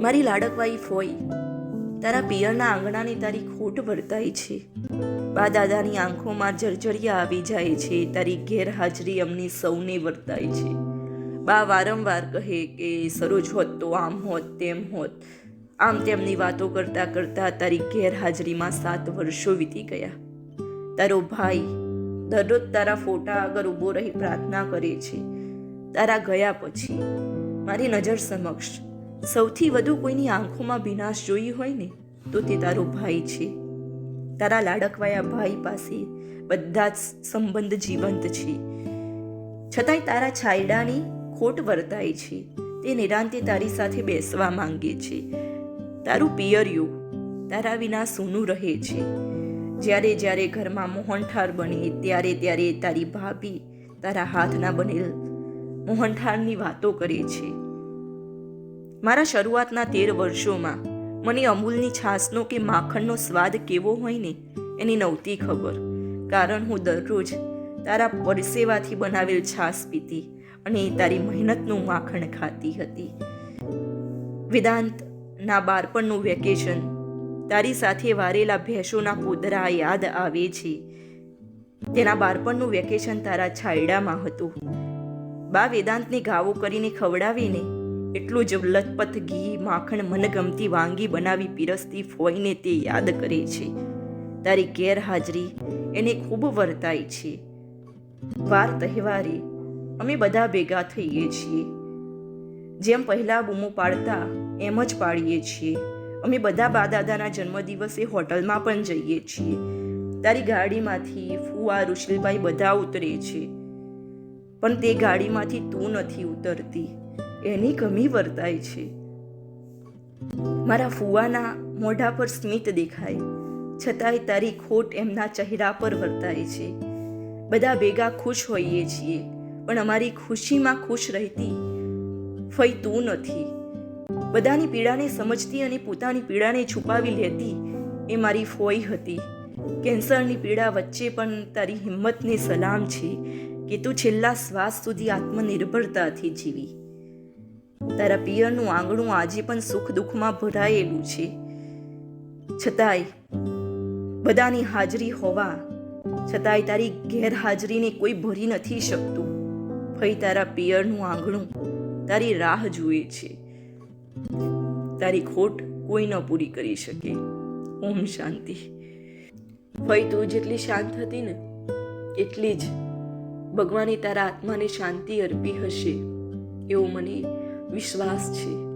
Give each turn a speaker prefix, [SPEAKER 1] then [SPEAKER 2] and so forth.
[SPEAKER 1] મારી લાડકવાઈ ફોઈ. તારા પિયરના આંગણાની તારી ખોટ વર્તાય છે. બા દાદાની આંખોમાં જર્જરિયા આવી જાય છે. તારી ગેરહાજરી અમની સૌને વર્તાય છે. બા વારંવાર કહે કે સરોજ હોત તો આમ હોત, તેમ હોત. આમ તેમની વાતો કરતા કરતા તારી ગેરહાજરીમાં સાત વર્ષો વીતી ગયા. તારો ભાઈ દરરોજ તારા ફોટા આગળ ઊભો રહી પ્રાર્થના કરે છે. તારા ગયા પછી મારી નજર સમક્ષ સૌથી વધુ કોઈની આંખોમાં વિનાશ જોઈ હોય ને, તો તે તારો ભાઈ છે. તારા લાડકવાયા ભાઈ પાસે બધા જ સંબંધ જીવંત છે. છતાંય તારા છાયડાની ખોટ વર્તાય છે. તે નિરાંતે તારી સાથે બેસવા માંગે છે. તારું પિયરિયું તારા વિના સૂનું રહે છે. જ્યારે જ્યારે ઘરમાં મોહનઠાર બને, ત્યારે ત્યારે તારી ભાભી તારા હાથના બનેલ મોહનઠારની વાતો કરે છે. મારા શરૂઆતના તેર વર્ષોમાં મને અમૂલની છાશનો કે માખણનો સ્વાદ કેવો હોય ને, એની નહોતી ખબર. કારણ હું દરરોજ તારા પરસેવાથી બનાવેલ છાશ પીતી અને તારી મહેનતનું માખણ ખાતી હતી. વેદાંતના બાળપણનું વેકેશન, તારી સાથે વારેલા ભેંસોના પોદરા યાદ આવે છે. તેના બાળપણનું વેકેશન તારા છાયડામાં હતું. બા વેદાંતને ગાવો કરીને ખવડાવીને એટલું જ લથપથ ઘી માખણ મનગમતી વાનગી બનાવી પીરસતી ફોઈને તે યાદ કરે છે. તારી ગેરહાજરી એને ખૂબ વર્તાય છે. વાર તહેવારે અમે બધા ભેગા થઈએ છીએ. જેમ પહેલાં બૂમો પાડતા એમ જ પાડીએ છીએ. અમે બધા બા દાદાના જન્મદિવસે હોટલમાં પણ જઈએ છીએ. તારી ગાડીમાંથી ફુવા ઋષિલભાઈ બધા ઉતરે છે. પણ તે ગાડીમાંથી તું નથી ઉતરતી. એની કમી વર્તાય છે. મારા ફુવાના મોઢા પર સ્મિત દેખાય, છતાંય તારી ખોટ એમના ચહેરા પર વર્તાય છે. બધા ભેગા ખુશ હોઈએ છીએ, પણ અમારી ખુશીમાં ખુશ રહેતી ફઈ તું નથી. બધાની પીડાને સમજતી અને પોતાની પીડાને છુપાવી લેતી એ મારી ફોઈ હતી. કેન્સરની પીડા વચ્ચે પણ તારી હિંમતને સલામ છે કે તું છેલ્લા શ્વાસ સુધી આત્મનિર્ભરતાથી જીવી. તારા પિયરનું આંગણું આજે પણ સુખ દુઃખમાં ભરાયેલું છે. છતાંય બધાની હાજરી હોવા છતાંય તારી ગેરહાજરીને કોઈ ભરી નથી શકતું. ભઈ તારા પિયરનું આંગણું તારી રાહ જુએ છે. તારી ખોટ કોઈ ન પૂરી કરી શકે. ઓમ શાંતિ. ભઈ તું જેટલી શાંત હતી ને એટલી જ ભગવાને તારા આત્માને શાંતિ અર્પી હશે. એવું મને વિશ્વાસ છે